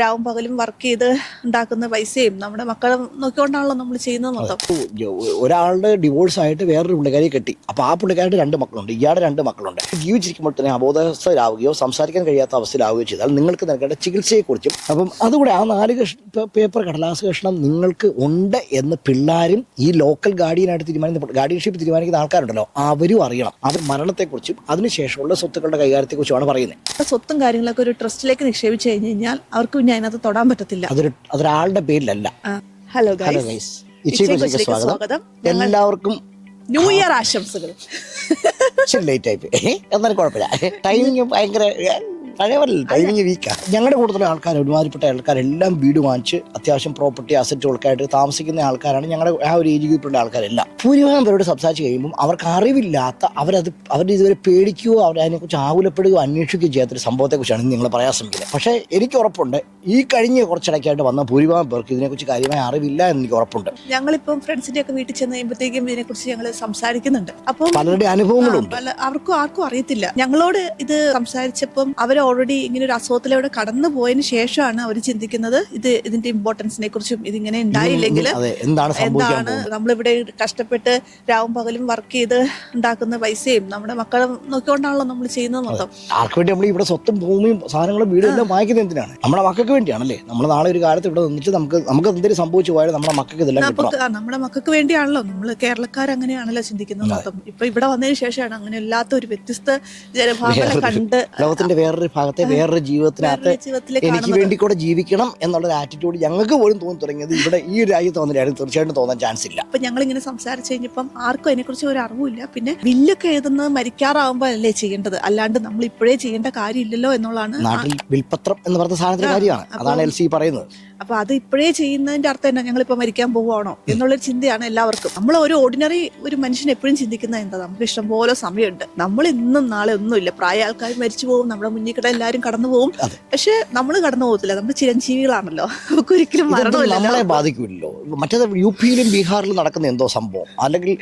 രാവും പകലും വർക്ക് ചെയ്ത് ഉണ്ടാക്കുന്ന പൈസയും നമ്മുടെ മക്കളെ നോക്കിക്കൊണ്ടാണല്ലോ നമ്മൾ ചെയ്യുന്നത് മൊത്തം. ഒരാളുടെ ഡിവോഴ്സ് ആയിട്ട് വേറൊരു പുള്ളിക്കാരിയെ കെട്ടി. അപ്പൊ ആ പുള്ളിക്കാരുടെ രണ്ട് മക്കളുണ്ട്. ഇയാളുടെ രണ്ട് മക്കളുണ്ട്. ജീവിച്ചിരിക്കുമ്പോൾ തന്നെ അബോധസ്ഥരാവുകയോ സംസാരിക്കാൻ കഴിയാത്ത അവസ്ഥയിലാവുകയോ ചെയ്താൽ നിങ്ങൾക്ക് നൽകേണ്ട ചികിത്സയെക്കുറിച്ചും അപ്പം അതുകൂടെ ആ നാല് പേപ്പർ കടലാസ് കഷ്ണം നിങ്ങൾക്ക് ഉണ്ട് എന്ന് പിള്ളേരും ഈ ലോക്കൽ ഗാർഡിയനായിട്ട് തീരുമാനിക്കുന്ന ഗാർഡിയൻഷിപ്പ് തീരുമാനിക്കുന്ന ആൾക്കാരുണ്ടല്ലോ. അവരും അറിയണം. അവർ മരണത്തെക്കുറിച്ചും അതിനുശേഷമുള്ള സ്വത്തുക്കളുടെ കൈകാര്യത്തെക്കുറിച്ചുമാണ് പറയുന്നത്. സ്വത്തും കാര്യങ്ങളൊക്കെ ഒരു ട്രസ്റ്റിലേക്ക് നിക്ഷേപിച്ചു കഴിഞ്ഞു കഴിഞ്ഞാൽ അവർക്ക് പിന്നെ അതിനകത്ത് തൊടാൻ പറ്റത്തില്ല. അതൊരു അതൊരാളുടെ പേരിലല്ല. Hello hello guys. ഇച്ചിരി സ്വാഗതം. എല്ലാവർക്കും ന്യൂ ഇയർ ആശംസകൾ. ലേറ്റ് ആയി പോയി. എന്നാലും കുഴപ്പമില്ല. ടൈമിങ് ഭയങ്കര ടൈമിങ് ഞങ്ങളുടെ കൂട്ടത്തിലെ ആൾക്കാർ ഒരുമാതിരിപ്പെട്ട ആൾക്കാരെല്ലാം വീട് വാങ്ങിച്ച് അത്യാവശ്യം പ്രോപ്പർട്ടി അസറ്റുകളൊക്കെ ആയിട്ട് താമസിക്കുന്ന ആൾക്കാരാണ് ഞങ്ങളുടെ ആ ഒരു ഏജ് ഗ്രൂപ്പിലുള്ള ആൾക്കാരെല്ലാം. ഭൂരിഭാഗം പേരോട് സംസാരിച്ച് കഴിയുമ്പോൾ അവർക്ക് അറിവില്ലാത്ത അവരത് അവർ ഇതുവരെ പേടിക്കുകയോ അവർ അതിനെക്കുറിച്ച് ആകുലപ്പെടുകയോ അന്വേഷിക്കുകയോ ചെയ്യാത്തൊരു സംഭവത്തെക്കുറിച്ചാണ് നിങ്ങൾ പറയാൻ ശ്രമിക്കുന്നത്. പക്ഷേ എനിക്ക് ഉറപ്പുണ്ട് ഈ കഴിഞ്ഞ കുറച്ചിടയ്ക്കായിട്ട് വന്ന ഭൂരിഭാഗം പേർക്ക് ഇതിനെക്കുറിച്ച് കാര്യമായി അറിവില്ല എന്ന് എനിക്ക് ഉറപ്പുണ്ട്. ഞങ്ങളിപ്പം ഫ്രണ്ട്സിന്റെ ഒക്കെ വീട്ടിൽ ചെന്ന് കഴിയുമ്പോഴത്തേക്കും ഇതിനെക്കുറിച്ച് ഞങ്ങൾ സംസാരിക്കുന്നുണ്ട്. അപ്പം പലരുടെ അനുഭവങ്ങളും അവർക്കും ആർക്കും അറിയത്തില്ല. ഞങ്ങളോട് ഇത് സംസാരിച്ചപ്പം അവർ ഓൾറെഡി ഇങ്ങനെ ഒരു അസുഖത്തിലൂടെ കടന്നു പോയതിന് ശേഷമാണ് അവർ ചിന്തിക്കുന്നത് ഇത് ഇതിന്റെ ഇമ്പോർട്ടൻസിനെ കുറിച്ചും ഇതിങ്ങനെ ഉണ്ടായില്ലെങ്കിൽ എന്താണ് നമ്മളിവിടെ കഷ്ടപ്പെട്ട് രാവും പകലും വർക്ക് ചെയ്ത് ഉണ്ടാക്കുന്ന പൈസയും നമ്മുടെ മക്കളെ നോക്കിക്കൊണ്ടാണല്ലോ നമ്മൾ ചെയ്യുന്നത് മൊത്തം. ആർക്ക് വേണ്ടി നമ്മൾ ഇവിടെ സ്വത്തും ഭൂമിയും സാധനങ്ങളും വീടും എല്ലാം വാങ്ങിക്കുന്നത് എന്തിനാണ്? നമ്മുടെ മക്കൾക്ക് വേണ്ടിയാണല്ലേ? നമ്മൾ നാളെ ഒരു കാലത്ത് ഇവിടെ നിന്നിട്ട് നമുക്ക് നമുക്ക് എന്തെങ്കിലും സംഭവിച്ചു പോയാലും നമ്മുടെ മക്കൾക്ക് ഇതെല്ലാം നമ്മുടെ മക്കൾക്ക് വേണ്ടിയാണല്ലോ. നമ്മൾ കേരളക്കാർ അങ്ങനെയാണല്ലോ ചിന്തിക്കുന്നത് മൊത്തം. ഇപ്പൊ ഇവിടെ വന്നതിന് ശേഷമാണ് അങ്ങനെ അല്ലാത്ത ഒരു വ്യത്യസ്ത ജനഭാഗങ്ങളെ കണ്ട് ലോകത്തിന്റെ വേറൊരു ഭാഗത്തെ വേറൊരു ജീവിതത്തിനകത്ത് എനിക്ക് വേണ്ടി കൂടെ ജീവിക്കണം എന്നുള്ള ഒരു ആറ്റിറ്റ്യൂഡ് ഞങ്ങൾക്ക് പോലും തോന്നി തുടങ്ങിയത് ഇവിടെ ഈ ഒരു രാജ്യത്ത് വന്നിട്ടായിരുന്നു തീർച്ചയായിട്ടും തോന്നാൻ ചാൻസ് ഇല്ല. അപ്പൊ ഞങ്ങൾ ഇങ്ങനെ സംസാരിച്ചു കഴിഞ്ഞപ്പം ആർക്കും അതിനെക്കുറിച്ച് ഒരു അറിവില്ല പിന്നെ ബില്ലൊക്കെ എഴുതുന്നത് മരിക്കാറാവുമ്പോ അല്ലേ ചെയ്യേണ്ടത്? അല്ലാണ്ട് നമ്മൾ ഇപ്പോഴേ ചെയ്യേണ്ട കാര്യമില്ലല്ലോ എന്നുള്ളതാണ് നാട്ടിൽ വിൽപത്രം എന്ന് പറഞ്ഞ സാധനത്തിന്റെ കാര്യമാണ്. അതാണ് എൽ സി പറയുന്നത്. അപ്പൊ അത് ഇപ്പോഴേ ചെയ്യുന്നതിന്റെ അർത്ഥം എന്നാ ഞങ്ങളിപ്പോ മരിക്കാൻ പോവാണോ എന്നുള്ളൊരു ചിന്തയാണ് എല്ലാവർക്കും. നമ്മൾ ഒരു ഓർഡിനറി ഒരു മനുഷ്യൻ എപ്പോഴും ചിന്തിക്കുന്നത് എന്താ? നമുക്ക് ഇഷ്ടം പോലെ സമയമുണ്ട്. നമ്മൾ ഇന്നും നാളെ ഒന്നുമില്ല. പ്രായ ആൾക്കാർ മരിച്ചു പോകും. നമ്മുടെ മുന്നിൽ കൂടെ എല്ലാവരും കടന്നു പോകും. പക്ഷേ നമ്മൾ കടന്നു പോകത്തില്ല. നമ്മൾ ചിരഞ്ജീവികളാണല്ലോ. നമുക്ക് ഒരിക്കലും മരണമില്ല ബാധിക്കില്ലല്ലോ മറ്റേത് യു പിയിലും ബീഹാറിലും നടക്കുന്ന എന്തോ സംഭവം. അല്ലെങ്കിൽ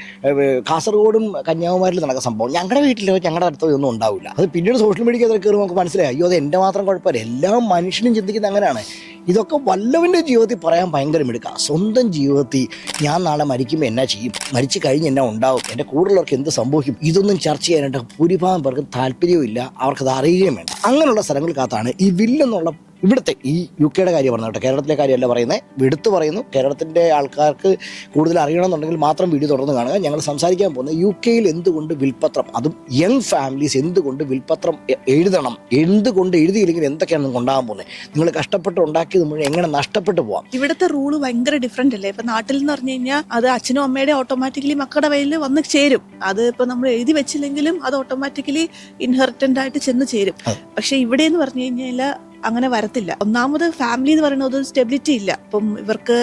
കാസർഗോഡും കന്യാകുമാരിലും നടക്കുന്ന സംഭവം. ഞങ്ങളുടെ വീട്ടിലോ ഞങ്ങളുടെ അടുത്തോ ഒന്നും ഉണ്ടാവില്ല. അത് പിന്നീട് സോഷ്യൽ മീഡിയ കയറി നമുക്ക് മനസ്സിലായി. അയ്യോ അത് എന്റെ മാത്രം കുഴപ്പമില്ല. എല്ലാ മനുഷ്യനും ചിന്തിക്കുന്നത് അങ്ങനെയാണ്. ഇതൊക്കെ വല്ലവന്റെ ജീവിതത്തിൽ പറയാൻ ഭയങ്കര മിടുക്കുക സ്വന്തം ജീവിതത്തിൽ ഞാൻ നാളെ മരിക്കുമ്പോൾ എന്നാ ചെയ്യും? മരിച്ചു കഴിഞ്ഞ് എന്നാ ഉണ്ടാവും? എന്റെ കൂടുതലുള്ളവർക്ക് എന്ത് സംഭവിക്കും? ഇതൊന്നും ചർച്ച ചെയ്യാനായിട്ട് ഭൂരിഭാഗം പേർക്കും താല്പര്യവും ഇല്ല അവർക്കത് അറിയുകയും വേണ്ട. അങ്ങനെയുള്ള സ്ഥലങ്ങൾക്കകത്താണ് ഈ വില്ലെന്നുള്ള ഇവിടുത്തെ ഈ യു കെയുടെ കാര്യം പറഞ്ഞു കേട്ടോ. കേരളത്തിലെ കാര്യമല്ല പറയുന്നത് എടുത്തു പറയുന്നു. കേരളത്തിന്റെ ആൾക്കാർക്ക് കൂടുതൽ അറിയണമെന്നുണ്ടെങ്കിൽ മാത്രം വീഡിയോ തുടർന്ന് കാണുക. ഞങ്ങൾ സംസാരിക്കാൻ പോകുന്നത് യു കെയിൽ എന്തുകൊണ്ട് വിൽപ്പത്രം അതും യങ് ഫാമിലീസ് എന്തുകൊണ്ട് വിൽപ്പത്രം എഴുതണം എന്തുകൊണ്ട് എഴുതിയില്ലെങ്കിൽ എന്തൊക്കെയാണ് കൊണ്ടാകാൻ പോകുന്നത്? നിങ്ങൾ കഷ്ടപ്പെട്ട് ഉണ്ടാക്കിയത് മുഴുവൻ എങ്ങനെ നഷ്ടപ്പെട്ടു പോവാം? ഇവിടുത്തെ റൂൾ ഭയങ്കര ഡിഫറെന്റ് അല്ലേ? ഇപ്പം നാട്ടിൽ എന്ന് പറഞ്ഞു കഴിഞ്ഞാൽ അത് അച്ഛനും അമ്മയുടെ ഓട്ടോമാറ്റിക്കലി മക്കളുടെ കയ്യിൽ വന്ന് ചേരും. അത് ഇപ്പം നമ്മൾ എഴുതി വെച്ചില്ലെങ്കിലും അത് ഓട്ടോമാറ്റിക്കലി ഇൻഹെറിറ്റന്റ് ആയിട്ട് ചെന്ന് ചേരും. പക്ഷേ ഇവിടെ എന്ന് പറഞ്ഞു കഴിഞ്ഞാൽ അങ്ങനെ വരത്തില്ല. ഒന്നാമത് ഫാമിലി എന്ന് പറയുന്നത് ഒരു സ്റ്റെബിലിറ്റി ഇല്ല. അപ്പം ഇവർക്ക്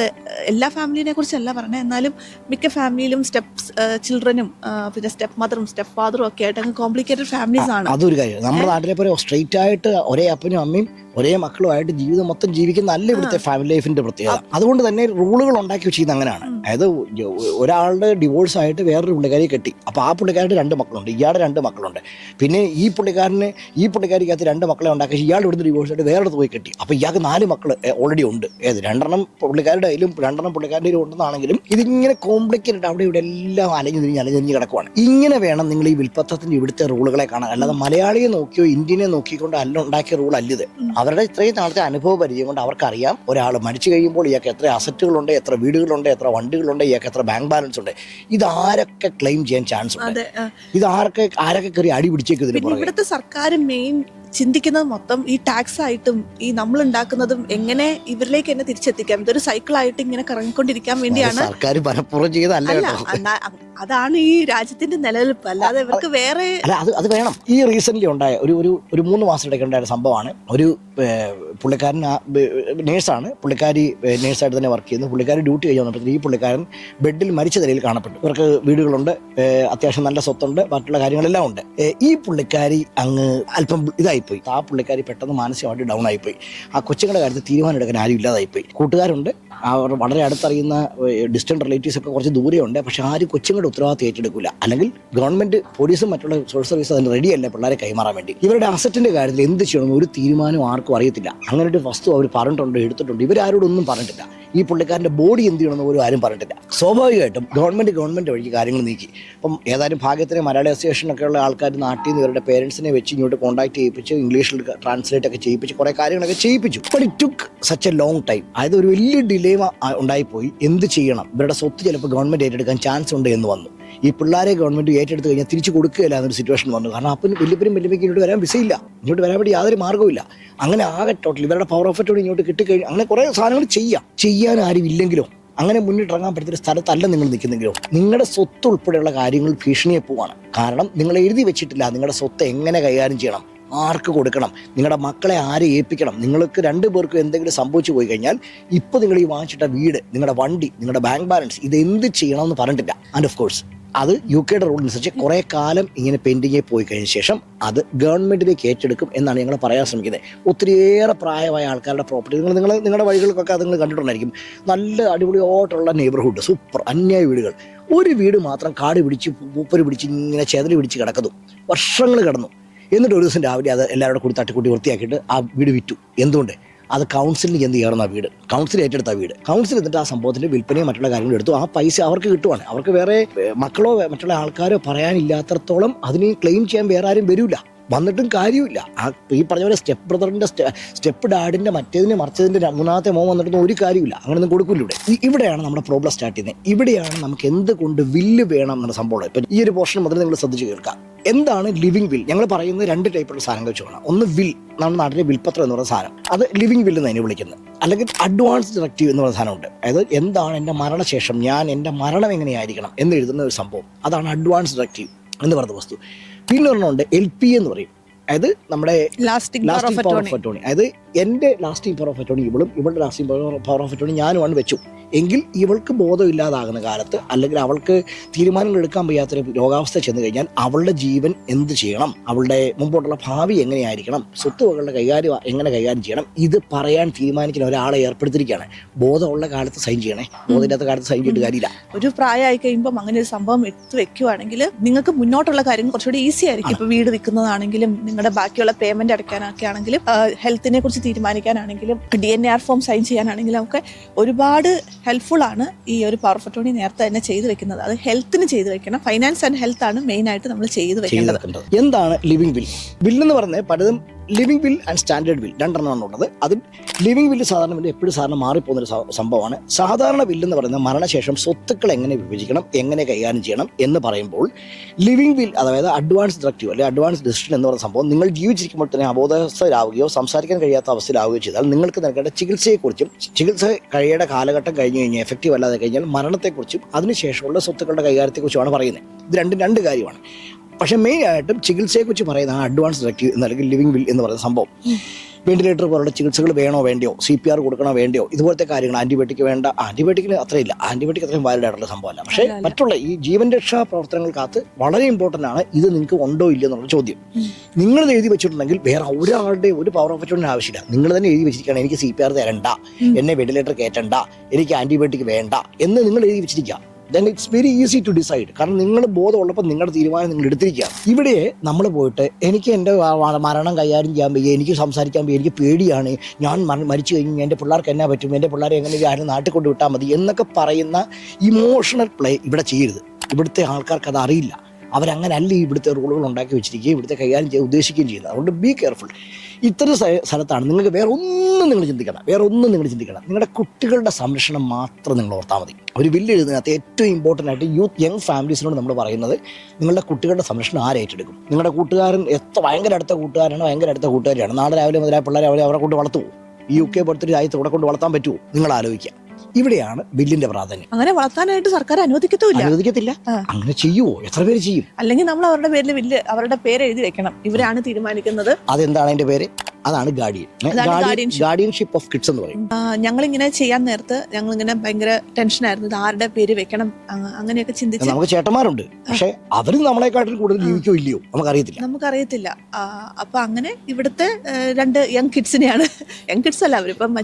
എല്ലാ ഫാമിലിനെ കുറിച്ചല്ല പറഞ്ഞത്. എന്നാലും മിക്ക ഫാമിലിയിലും സ്റ്റെപ്സ് ചിൽഡ്രനും പിന്നെ സ്റ്റെപ്പ് മദറും സ്റ്റെപ്പ് ഫാദറും ഒക്കെ ആയിട്ട് അങ്ങ് കോംപ്ലിക്കേറ്റഡ് ഫാമിലീസ് ആണ്. അതൊരു കാര്യം നമ്മുടെ നാട്ടിലെ പോലെ സ്ട്രെയിറ്റ് ആയിട്ട് ഒരേ അപ്പനും അമ്മയും ഒരേ മക്കളുമായിട്ട് ജീവിതം മൊത്തം ജീവിക്കുന്ന അല്ല ഇവിടുത്തെ ഫാമിലി ലൈഫിന്റെ പ്രത്യേകത. അതുകൊണ്ട് തന്നെ റൂളുകൾ ഉണ്ടാക്കി വെച്ചിരുന്നത് അങ്ങനെയാണ്. അതായത് ഒരാളുടെ ഡിവോഴ്സ് ആയിട്ട് വേറൊരു പുള്ളിക്കാരി കെട്ടി. അപ്പോൾ ആ പുള്ളിക്കാരുടെ രണ്ട് മക്കളുണ്ട്. ഇയാളുടെ രണ്ട് മക്കളുണ്ട്. പിന്നെ ഈ പുള്ളിക്കാരന് ഈ പുള്ളിക്കാരിക്കകത്ത് രണ്ട് മക്കളെ ഉണ്ടാക്കി ഇയാൾ ഇവിടുന്ന് ഡിവോഴ്സ് ആയിട്ട് വേറെ പോയി കെട്ടി. അപ്പോൾ ഇയാൾക്ക് നാല് മക്കൾ ഓൾറെഡി ഉണ്ട്. ഏത്? രണ്ടെണ്ണം പുള്ളിക്കാരുടെ കയ്യിലും രണ്ടെണ്ണം പുള്ളിക്കാരുടെ കയ്യിലും ഉണ്ടെന്നാണെങ്കിലും ഇതിങ്ങനെ കോംപ്ലിക്കേറ്റഡ് അവിടെ ഇവിടെ എല്ലാം അലഞ്ഞു തിരിഞ്ഞ് അലഞ്ഞു തിരിഞ്ഞ് കിടക്കുവാണ്. ഇങ്ങനെ വേണം നിങ്ങൾ ഈ വിൽപ്പത്തത്തിന്റെ ഇവിടുത്തെ റൂളുകളെ കാണാൻ. അല്ലാതെ മലയാളിയെ നോക്കിയോ ഇന്ത്യനെ നോക്കിക്കൊണ്ട് അല്ല ഉണ്ടാക്കിയ റൂൾ അല്ലിത് അവരുടെ ഇത്രയും നാളത്തെ അനുഭവ പരിചയം കൊണ്ട് അവർക്കറിയാം. ഒരാൾ മരിച്ചു കഴിയുമ്പോൾ ഇയാൾക്ക് എത്ര അസറ്റുകളുണ്ട് എത്ര വീടുകളുണ്ട് എത്ര വണ്ടികളുണ്ട് ഇയാൾക്ക് എത്ര ബാങ്ക് ബാലൻസ് ഉണ്ട്. ഇതാരൊക്കെ ക്ലെയിം ചെയ്യാൻ ചാൻസ് ഉണ്ട്? ഇത് ആരൊക്കെ ആരൊക്കെ കയറി അടി പിടിച്ചേക്കും ഇവിടുത്തെ സർക്കാർ മെയിൻ ചിന്തിക്കുന്നത് മൊത്തം ഈ ടാക്സ് ആയിട്ടും ഈ നമ്മൾ ഉണ്ടാക്കുന്നതും എങ്ങനെ ഇവരിലേക്ക് തന്നെ തിരിച്ചെത്തിക്കാം? ഇതൊരു സൈക്കിൾ ആയിട്ട് ഇങ്ങനെ കറങ്ങിക്കൊണ്ടിരിക്കാൻ വേണ്ടിയാണ്. സർക്കാർ മനഃപൂർവം ചെയ്തല്ല അല്ല അതാണ് ഈ രാജ്യത്തിന്റെ നിലനിൽപ്പ്. അല്ലാതെ ഇവർക്ക് വേറെ അല്ല അത് അത് വേണം. ഈ റീസെന്റ് ഉണ്ടായ ഒരു ഒരു ഒരു മൂന്ന് മാസം ഇടയ്ക്ക് ഉണ്ടായ ഒരു സംഭവമാണ്. ഒരു പുള്ളിക്കാരൻ നേഴ്സാണ്. പുള്ളിക്കാരി നേഴ്സായിട്ട് തന്നെ വർക്ക് ചെയ്യുന്നു. പുള്ളിക്കാരി ഡ്യൂട്ടി കഴിഞ്ഞ് വന്നപ്പോഴത്തേക്ക് ഈ പുള്ളിക്കാരൻ ബെഡിൽ മരിച്ച നിലയിൽ കാണപ്പെട്ടു. ഇവർക്ക് വീടുകളുണ്ട് അത്യാവശ്യം നല്ല സ്വത്തുണ്ട് മറ്റുള്ള കാര്യങ്ങളെല്ലാം ഉണ്ട്. ഈ പുള്ളിക്കാരി അങ്ങ് അല്പം ഇതായിപ്പോയി ആ പുള്ളിക്കാരി പെട്ടെന്ന് മാനസികമായിട്ട് ഡൗൺ ആയിപ്പോയി. ആ കൊച്ചുങ്ങളുടെ കാര്യത്തിൽ തീരുമാനം എടുക്കാൻ ആരും ഇല്ലാതായിപ്പോയി കൂട്ടുകാരുണ്ട്. അവർ വളരെ അടുത്തറിയുന്ന ഡിസ്റ്റന്റ് റിലേറ്റീവ്സ് ഒക്കെ കുറച്ച് ദൂരെയുണ്ട്. പക്ഷേ ആരും കൊച്ചുങ്ങളുടെ ഉത്തരവാദിത്വം ഏറ്റെടുക്കില്ല അല്ലെങ്കിൽ ഗവൺമെന്റ് പോലീസും മറ്റുള്ള സോഷ്യൽ സർവീസ് അതിന് റെഡിയല്ല പിള്ളേരെ കൈമാറാൻ വേണ്ടി? ഇവരുടെ അസറ്റിന്റെ കാര്യത്തിൽ എന്ത് ചെയ്യണമെന്ന് ഒരു തീരുമാനം ആർക്കും അറിയത്തില്ല. അങ്ങനെ ഒരു വസ്തു അവർ പറഞ്ഞിട്ടുണ്ട് എടുത്തിട്ടുണ്ട്. ഇവരാരോടൊന്നും പറഞ്ഞിട്ടില്ല. ഈ പുള്ളിക്കാരന്റെ ബോഡി എന്ത് ചെയ്യണമെന്ന് പോലും ആരും പറഞ്ഞിട്ടില്ല. സ്വാഭാവികമായിട്ടും ഗവൺമെന്റ് ഗവൺമെന്റ് വഴിക്ക് കാര്യങ്ങൾ നീക്കി. അപ്പം ഏതായാലും ഭാഗ്യത്തിന് മലയാളി അസോസിയേഷനൊക്കെയുള്ള ആൾക്കാർ നാട്ടിൽ നിന്ന് ഇവരുടെ പേരൻസിനെ വെച്ച് ഇങ്ങോട്ട് കോൺടാക്ട് ചെയ്യിപ്പിച്ച് ഇംഗ്ലീഷിൽ ട്രാൻസ്ലേറ്റ് ഒക്കെ ചെയ്യിപ്പിച്ച് കുറേ കാര്യങ്ങളൊക്കെ ചെയ്യിപ്പിച്ചു. But it took such a long time അതായത് ഒരു വലിയ ഡിലേ ഉണ്ടായിപ്പോയി. എന്ത് ചെയ്യണം? ഇവരുടെ സ്വത്ത് ചിലപ്പോൾ ഗവൺമെന്റ് ഏറ്റെടുക്കാൻ ചാൻസ് ഉണ്ട് എന്ന് വന്നു. ഈ പിള്ളേരെ ഗവൺമെന്റ് ഏറ്റെടുത്ത് കഴിഞ്ഞാൽ തിരിച്ചു കൊടുക്കുകയില്ല എന്നൊരു സിറ്റുവേഷൻ വന്നു. കാരണം അപ്പം വലിയപ്പനും വലിയപ്പയ്ക്ക് ഇങ്ങോട്ട് വരാൻ വിസയില്ല ഇങ്ങോട്ട് വരാൻ വേണ്ടി യാതൊരു മാർഗവുമില്ല അങ്ങനെ ആകെ ടോട്ടൽ ഇവരുടെ പവർ ഓഫ് അറ്റോട് ഇങ്ങോട്ട് കിട്ടിക്കഴിഞ്ഞാൽ അങ്ങനെ കുറേ സാധനങ്ങൾ ചെയ്യാം. ചെയ്യാൻ ആരും ഇല്ലെങ്കിലോ? അങ്ങനെ മുന്നിട്ടിറങ്ങാൻ പറ്റുന്ന സ്ഥലത്തല്ല നിങ്ങൾ നിൽക്കുന്നെങ്കിലോ? നിങ്ങളുടെ സ്വത്ത് ഉൾപ്പെടെയുള്ള കാര്യങ്ങൾ ഭീഷണിയെ പോവാണ്. കാരണം നിങ്ങൾ എഴുതി വെച്ചിട്ടില്ല നിങ്ങളുടെ സ്വത്ത് എങ്ങനെ കൈകാര്യം ചെയ്യണം? ആർക്ക് കൊടുക്കണം? നിങ്ങളുടെ മക്കളെ ആരെ ഏൽപ്പിക്കണം? നിങ്ങൾക്ക് രണ്ടു പേർക്കും എന്തെങ്കിലും സംഭവിച്ചു പോയി കഴിഞ്ഞാൽ ഇപ്പൊ നിങ്ങൾ ഈ വാങ്ങിച്ചിട്ട വീട് നിങ്ങളുടെ വണ്ടി നിങ്ങളുടെ ബാങ്ക് ബാലൻസ് ഇത് എന്ത് ചെയ്യണം എന്ന് പറഞ്ഞിട്ടില്ല. ആൻഡ് ഓഫ് കോഴ്സ് അത് യു കെയുടെ റൂൾ അനുസരിച്ച് കുറേ കാലം ഇങ്ങനെ പെൻഡിങ്ങിൽ പോയി കഴിഞ്ഞ ശേഷം അത് ഗവൺമെന്റിലേക്ക് ഏറ്റെടുക്കും എന്നാണ് ഞങ്ങൾ പറയാൻ ശ്രമിക്കുന്നത്. ഒത്തിരിയേറെ പ്രായമായ ആൾക്കാരുടെ പ്രോപ്പർട്ടി നിങ്ങൾ നിങ്ങൾ നിങ്ങളുടെ വഴികൾക്കൊക്കെ അത് നിങ്ങൾ കണ്ടിട്ടുണ്ടായിരിക്കും. നല്ല അടിപൊളിയോട്ടുള്ള നെയ്ബർഹുഡ് സൂപ്പർ അന്യായ വീടുകൾ. ഒരു വീട് മാത്രം കാട് പിടിച്ച് പൂപ്പര് പിടിച്ച് ഇങ്ങനെ ചെതൽ പിടിച്ച് കിടക്കുന്നു. വർഷങ്ങൾ കിടന്നു. എന്നിട്ട് ഒരു ദിവസം രാവിലെ അത് എല്ലാവരുടെ കൂടി തട്ടിക്കൂട്ടി വൃത്തിയാക്കിയിട്ട് ആ വീട് വിറ്റു. എന്തുകൊണ്ട്? അത് കൗൺസിലിന് ചെന്ന് കയറുന്ന വീട്? കൗൺസിൽ ഏറ്റെടുത്ത വീട്. കൗൺസിൽ എന്നിട്ട് ആ സംഭവത്തിന്റെ വിൽപ്പനയും മറ്റുള്ള കാര്യങ്ങളും എടുത്തു. ആ പൈസ അവർക്ക് കിട്ടുവാണ്. അവർക്ക് വേറെ മക്കളോ മറ്റുള്ള ആൾക്കാരോ പറയാനില്ലാത്തടത്തോളം അതിന് ക്ലെയിം ചെയ്യാൻ വേറെ ആരും വരില്ല വന്നിട്ടും കാര്യമില്ല. ആ ഈ പറഞ്ഞ പോലെ സ്റ്റെപ്പ് ബ്രദറിന്റെ സ്റ്റെപ്പ് ഡാഡിന്റെ മറ്റേതിനെ മറിച്ചതിന്റെ മൂന്നാമത്തെ മോൻ വന്നിട്ടൊന്നും ഒരു കാര്യമില്ല. അങ്ങനെയൊന്നും കൊടുക്കില്ല ഇവിടെ. ഇവിടെയാണ് നമ്മുടെ പ്രോബ്ലം സ്റ്റാർട്ട് ചെയ്യുന്നത്. ഇവിടെയാണ് നമുക്ക് എന്തുകൊണ്ട് വില്ല് വേണം എന്നുള്ള സംഭവം ഇപ്പം ഈ ഒരു പോർഷൻ മുതൽ നിങ്ങൾ ശ്രദ്ധിച്ച് കേൾക്കാം എന്താണ് ലിവിംഗ് വിൽ ഞങ്ങൾ പറയുന്നത് രണ്ട് ടൈപ്പുള്ള സാധനങ്ങൾ വെച്ച് വേണം ഒന്ന് വിൽ നമ്മുടെ നാട്ടിലെ വിൽപത്രം എന്ന് പറയുന്ന സാധനം. അത് ലിവിംഗ് വിൽ എന്ന് അതിനെ വിളിക്കുന്നത്. അല്ലെങ്കിൽ അഡ്വാൻസ് ഡയറക്റ്റീവ് എന്ന് പറയുന്ന സാധനമുണ്ട്. അതായത് എന്താണ് എന്റെ മരണശേഷം? ഞാൻ എന്റെ മരണം എങ്ങനെയായിരിക്കണം? എന്ന് എഴുതുന്ന ഒരു സംഭവം. അതാണ് അഡ്വാൻസ് ഡയറക്റ്റീവ് എന്ന് പറയുന്ന വസ്തു. പിന്നെ ഒരെണ്ണമുണ്ട് എൽ പി എന്ന് പറയും. അതായത് നമ്മുടെ lasting power lasting of power attorney of attorney അതായത് എന്റെ ലാസ്റ്റിംഗ് പവർ ഓഫ് അറ്റോണി ഇവളും ഇവളുടെ ലാസ്റ്റിംഗ് പവർ ഓഫ് അറ്റോണി ഞാനുമാണ് വെച്ചു. എങ്കിൽ ഇവൾക്ക് ബോധമില്ലാതാകുന്ന കാലത്ത് അല്ലെങ്കിൽ അവൾക്ക് തീരുമാനങ്ങൾ എടുക്കാൻ വയ്യാത്തൊരു രോഗാവസ്ഥ ചെന്ന് കഴിഞ്ഞാൽ അവളുടെ ജീവൻ എന്ത് ചെയ്യണം? അവളുടെ മുമ്പോട്ടുള്ള ഭാവി എങ്ങനെയായിരിക്കണം? സ്വത്തുവകളുടെ കൈകാര്യം എങ്ങനെ കൈകാര്യം ചെയ്യണം? ഇത് പറയാൻ തീരുമാനിക്കുന്ന ഒരാളെ ഏർപ്പെടുത്തിയിരിക്കുകയാണ്. ബോധമുള്ള കാലത്ത് സൈൻ ചെയ്യണേ. ബോധമില്ലാത്ത കാലത്ത് സൈൻ ചെയ്തിട്ട് കാര്യമില്ല. ഒരു പ്രായമായി കഴിയുമ്പോൾ അങ്ങനെ ഒരു സംഭവം എടുത്തു വെക്കുവാണെങ്കിൽ നിങ്ങൾക്ക് മുന്നോട്ടുള്ള കാര്യങ്ങൾ കുറച്ചുകൂടി ഈസി ആയിരിക്കും. ഇപ്പോൾ വീട് വിൽക്കുന്നതാണെങ്കിലും നിങ്ങളുടെ ബാക്കിയുള്ള പേയ്മെന്റ് അടയ്ക്കാനൊക്കെ ആണെങ്കിലും ഹെൽത്തിനെ കുറിച്ച് തീരുമാനിക്കാനാണെങ്കിലും D N A R form sign ചെയ്യാനാണെങ്കിലും ഒക്കെ ഒരുപാട് ഹെൽപ്ഫുൾ ആണ് ഈ ഒരു പവർ ഓഫ് അറ്റോണി നേരത്തെ തന്നെ ചെയ്തു വെക്കുന്നത്. അത് ഹെൽത്തിന് ചെയ്തു വെക്കണം. ഫൈനാൻസ് ആൻഡ് ഹെൽത്ത് ആണ് മെയിൻ ആയിട്ട് നമ്മൾ ചെയ്തു വെക്കേണ്ടത്. എന്താണ് ലിവിംഗ് ബിൽ വിൽ എന്ന് പറഞ്ഞാൽ പലതും living will and standard will രണ്ടെണ്ണമാണ് ഉള്ളത്. അതിൽ ലിവിംഗ് ബില്ല് സാധാരണ ബില്ല് എപ്പോഴും സാധാരണ മാറിപ്പോകുന്ന ഒരു സംഭവമാണ്. സാധാരണ വില്ല് എന്ന് പറയുന്നത് മരണശേഷം സ്വത്തുക്കൾ എങ്ങനെ വിഭജിക്കണം എങ്ങനെ കൈകാര്യം ചെയ്യണം എന്ന് പറയുമ്പോൾ ലിവിംഗ് വിൽ അതായത് അഡ്വാൻസ് ഡയറക്റ്റീവ് അല്ലെങ്കിൽ അഡ്വാൻസ് ഡിസിഷൻ എന്ന് പറയുന്ന സംഭവം നിങ്ങൾ ജീവിച്ചിരിക്കുമ്പോൾ തന്നെ അബോധസ്ഥരാവുകയോ സംസാരിക്കാൻ കഴിയാത്ത അവസ്ഥയിലാവുകയോ ചെയ്താൽ നിങ്ങൾക്ക് നൽകേണ്ട ചികിത്സയെക്കുറിച്ചും ചികിത്സ കഴിയേണ്ട കാലഘട്ടം കഴിഞ്ഞ് കഴിഞ്ഞാൽ എഫക്റ്റീവ് അല്ലാതെ കഴിഞ്ഞാൽ മരണത്തെക്കുറിച്ചും അതിനുശേഷമുള്ള സ്വത്തുക്കളുടെ കൈകാര്യത്തെക്കുറിച്ചുമാണ് പറയുന്നത്. ഇത് രണ്ടും രണ്ട് കാര്യമാണ്. പക്ഷേ മെയിൻ ആയിട്ടും ചികിത്സയെക്കുറിച്ച് പറയുന്ന ആ അഡ്വാൻസ് ഡയറക്റ്റീവ് എന്ന് അല്ലെങ്കിൽ ലിവിംഗ് വിൽ എന്ന് പറയുന്ന സംഭവം. വെന്റിലേറ്റർ പോലുള്ള ചികിത്സകൾ വേണോ വേണ്ടയോ? സി പി ആർ കൊടുക്കണോ വേണ്ടയോ? ഇതുപോലത്തെ കാര്യങ്ങൾ ആന്റിബയോട്ടിക് വേണ്ട. ആന്റിബയോട്ടിക്കിന് അത്രയില്ല. ആന്റിബയോട്ടിക് അത്രയും വാലിഡ് ആയിട്ടുള്ള സംഭവമല്ല. പക്ഷേ. മറ്റുള്ള ഈ ജീവൻ രക്ഷാ പ്രവർത്തനങ്ങൾക്കകത്ത് വളരെ ഇമ്പോർട്ടന്റ് ആണ്. ഇത് നിങ്ങൾക്ക് ഉണ്ടോ ഇല്ലയോ എന്നുള്ള ചോദ്യം. നിങ്ങൾ എഴുതി വെച്ചിട്ടുണ്ടെങ്കിൽ വേറെ ഒരാളുടെ ഒരു പവർ ഓഫ് അറ്റോണിന് ആവശ്യമില്ല. നിങ്ങൾ തന്നെ എഴുതി വെച്ചിരിക്കുകയാണ് എനിക്ക് സി പി ആർ തരണ്ട. എന്നെ വെന്റിലേറ്റർ കയറ്റണ്ട. എനിക്ക് ആന്റിബയോട്ടിക് വേണ്ട. എന്ന് നിങ്ങൾ എഴുതി വെച്ചിരിക്കുക. Then it's very easy to decide കാരണം നിങ്ങൾ ബോധമുള്ളപ്പോൾ നിങ്ങളുടെ തീരുമാനം നിങ്ങൾ എടുത്തിരിക്കുക ഇവിടെ നമ്മൾ പോയിട്ട് എനിക്ക് എന്റെ മരണം കൈകാര്യം ചെയ്യാൻ വയ്യ എനിക്ക് സംസാരിക്കാൻ വയ്യ എനിക്ക് പേടിയാണ്. ഞാൻ മര- മരിച്ചു കഴിഞ്ഞാൽ എന്റെ പിള്ളേർക്ക് എന്നാ പറ്റും? എന്റെ പിള്ളേരെ എങ്ങനെ ആരും നാട്ടിൽ കൊണ്ട് വിട്ടാൽ മതി? എന്നൊക്കെ പറയുന്ന ഇമോഷണൽ പ്ലേ ഇവിടെ ചെയ്യരുത്. ഇവിടുത്തെ ആൾക്കാർക്ക് അത് അറിയില്ല. അവരങ്ങനെ അല്ല ഈ ഇവിടുത്തെ റൂളുകൾ ഉണ്ടാക്കി വെച്ചിരിക്കുകയും ഇവിടുത്തെ കൈകാര്യം ചെയ്യാൻ ഉദ്ദേശിക്കുകയും ചെയ്യുന്നത്. അതുകൊണ്ട് ബി കെയർഫുൾ ഇത്തരം സ്ഥ- സ്ഥലത്താണ് നിങ്ങൾക്ക് വേറെ ഒന്നും നിങ്ങൾ ചിന്തിക്കണം വേറെ ഒന്നും നിങ്ങൾ ചിന്തിക്കണം നിങ്ങളുടെ കുട്ടികളുടെ സംരക്ഷണം മാത്രം നിങ്ങൾ ഓർത്താൽ മതി. ഒരു ബില്ല് എഴുതുന്നതിനകത്ത് ഏറ്റവും ഇമ്പോർട്ടന്റ് ആയിട്ട് യൂത്ത് യങ് ഫാമിലീസിനോട് നമ്മൾ പറയുന്നത് നിങ്ങളുടെ കുട്ടികളുടെ സംരക്ഷണം ആരേറ്റെടുക്കും നിങ്ങളുടെ കൂട്ടുകാരൻ എത്ര ഭയങ്കര അടുത്ത കൂട്ടുകാരാണ് ഭയങ്കര അടുത്ത കൂട്ടുകാരിയാണ്? നാളെ രാവിലെ മുതലായ പിള്ളേരെ അവരെ അവരെ കൊണ്ട് വളർത്തുമോ ഈ യു കെ പോലത്തെ രാജ്യത്ത് ഇവിടെ കൊണ്ട് വളർത്താൻ പറ്റുമോ നിങ്ങൾ ആലോചിക്കുക. ഇവിടെയാണ് ബില്ലിന്റെ പ്രാധാന്യം. അങ്ങനെ വളർത്താനായിട്ട് സർക്കാർ അനുവദിക്കത്തില്ല. അനുവദിക്കത്തില്ല. അങ്ങനെ ചെയ്യുമോ എത്ര പേര് ചെയ്യും? അല്ലെങ്കിൽ നമ്മൾ അവരുടെ പേരിൽ ബില്ല് അവരുടെ പേര് എഴുതി വെക്കണം. ഇവരാണ് തീരുമാനിക്കുന്നത്. അതെന്താണ് അതിന്റെ പേര്? അതാണ് ഗാർഡിയൻ ഗാർഡിയൻഷിപ്പ് ഓഫ് കിഡ്സ് എന്ന് പറയും. ഞങ്ങൾ ഇങ്ങനെ ചെയ്യാൻ നേരത്ത് ഞങ്ങൾ ഇങ്ങനെ ഭയങ്കര ടെൻഷൻ ആയിരുന്നു ആരുടെ പേര് വെക്കണം? അങ്ങനെയൊക്കെ ചിന്തിച്ചു നമുക്ക് ചേട്ടന്മാരുണ്ട്. പക്ഷെ അവരും നമ്മളെക്കാട്ടിൽ കൂടുതൽ ജീവിക്കോ ഇല്ലയോ? നമുക്കറിയത്തില്ല. നമുക്കറിയത്തില്ല. അപ്പൊ അങ്ങനെ ഇവിടുത്തെ രണ്ട് യങ് കിഡ്സിനെയാണ് യങ് കിഡ്സ് അല്ല അവരിപ്പം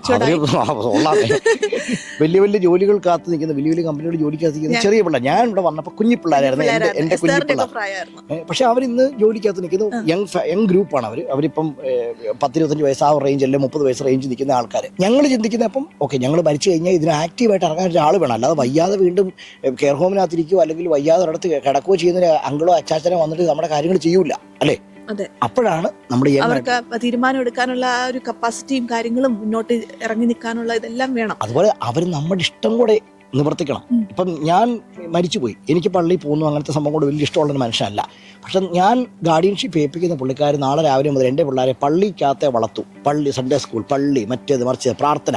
വലിയ വലിയ ജോലികൾ കാത്തു നിൽക്കുന്ന വലിയ വലിയ കമ്പനികൾ ജോലി കാത്തു നിൽക്കുന്ന ചെറിയ പിള്ളേർ ഞാൻ ഇവിടെ വന്നപ്പോൾ കുഞ്ഞു പിള്ളേരായിരുന്നു എന്റെ എന്റെ കുഞ്ഞു പിള്ളേർ പക്ഷെ അവരിന്ന് ജോലിക്കകത്ത് നിൽക്കുന്നു യങ് യങ് ഗ്രൂപ്പാണ് അവർ അവരിപ്പം പത്തിരുപത്തഞ്ച് വയസ്സ് ആ റേഞ്ച് അല്ലെങ്കിൽ മുപ്പത് വയസ്സ് റേഞ്ച് നിൽക്കുന്ന ആൾക്കാർ ഞങ്ങൾ ചിന്തിക്കുന്ന അപ്പം ഓക്കെ ഞങ്ങൾ മരിച്ചു കഴിഞ്ഞാൽ ഇതിന് ആക്റ്റീവായിട്ട് ഇറങ്ങാൻ ഒരാൾ വേണം. അല്ലാതെ വയ്യാതെ വീണ്ടും കെയർ ഹോമിനകത്തിരിക്കുകയോ അല്ലെങ്കിൽ വയ്യാതെ ഒരിടത്ത് കിടക്കുകയോ ചെയ്യുന്ന അങ്കിളോ അച്ചാച്ചനോ വന്നിട്ട് നമ്മുടെ കാര്യങ്ങൾ ചെയ്യൂല അല്ലേ. അപ്പോഴാണ് നമ്മുടെ അവർക്ക് തീരുമാനം എടുക്കാനുള്ള ആ ഒരു കപ്പാസിറ്റിയും കാര്യങ്ങളും മുന്നോട്ട് ഇറങ്ങി നിൽക്കാനുള്ള ഇതെല്ലാം വേണം. അതുപോലെ അവർ നമ്മുടെ ഇഷ്ടം കൂടെ നിവർത്തിക്കണം. ഇപ്പം ഞാൻ മരിച്ചുപോയി. എനിക്ക് പള്ളിയിൽ പോകുന്നു അങ്ങനത്തെ സംഭവം കൊണ്ട് വലിയ ഇഷ്ടമുള്ളൊരു മനുഷ്യനല്ല. പക്ഷെ ഞാൻ ഗാർഡിയൻഷിപ്പ് ഏൽപ്പിക്കുന്ന പുള്ളിക്കാർ നാളെ രാവിലെ മുതൽ എന്റെ പിള്ളേരെ പള്ളിക്കകത്തെ വളർത്തു. പള്ളി സൺഡേ സ്കൂൾ പള്ളി മറ്റേത് മറിച്ചത് പ്രാർത്ഥന.